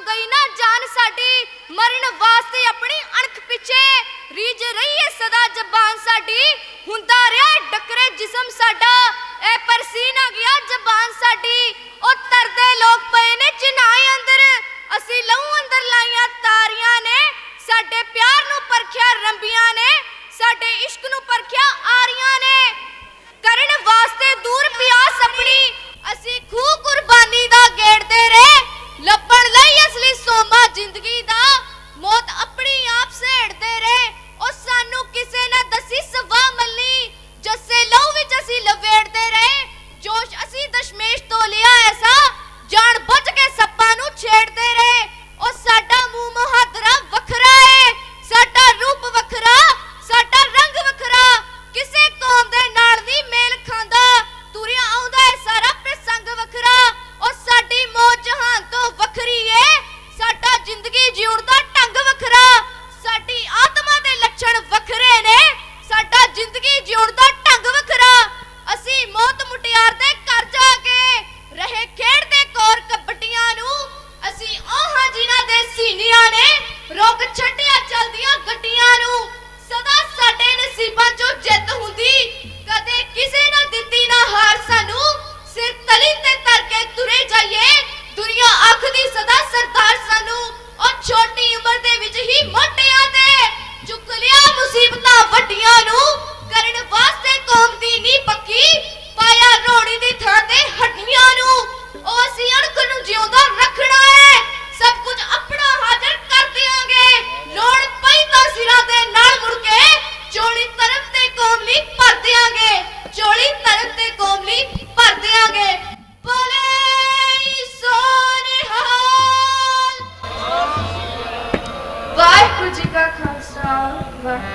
ਤੋਂ ਗਈ ਨਾ, ਜਾਨ ਸਾਡੀ ਮਰਨ ਵਾਸਤੇ ਆਪਣੀ ਅਣਖ ਪਿੱਛੇ ਰੀਜ ਰਹੀ ਹੈ ਸਦਾ ਜ਼ਬਾਨ ਸਾਡੀ ਹੁੰਦਾ ਰਿਹਾ, ਡਕਰੇ ਜਿਸਮ ਸਾਡਾ ਦਸ਼ਮੇਸ਼ ਤੋਂ ਲਿਆ ਐਸਾ ਗੱਡੀਆਂ ਨੇ ਰੋਕ ਛੱਡਿਆ ਚਲਦੀਆਂ ਗੱਡੀਆਂ ਨੂੰ। ਸਦਾ ਸਾਡੇ ਨਸੀਬਾਂ 'ਚੋਂ ਜਿੱਤ ਹੁੰਦੀ। ਕਦੇ ਕਿਸੇ ਨਾ ਦਿੱਤੀ ਨਾ ਹਾਰ ਸਾਨੂੰ। ਸਿਰ ਤਲੀ ਤੇ ਤਰ ਕੇ ਤੁਰੇ ਜਾਈਏ। ਦੁਨੀਆ ਆਖਦੀ, ਸਦਾ ਸਰਦਾਰ ਸਾਨੂੰ। ਉਹ ਛੋਟੀ ਉਮਰ ਦੇ ਵਿੱਚ ਹੀ ਮੋਟਿਆਂ ਤੇ ਚੁੱਕ ਲਿਆ ਮੁਸੀਬਤਾਂ ਵੱਡੀਆਂ magic I can't.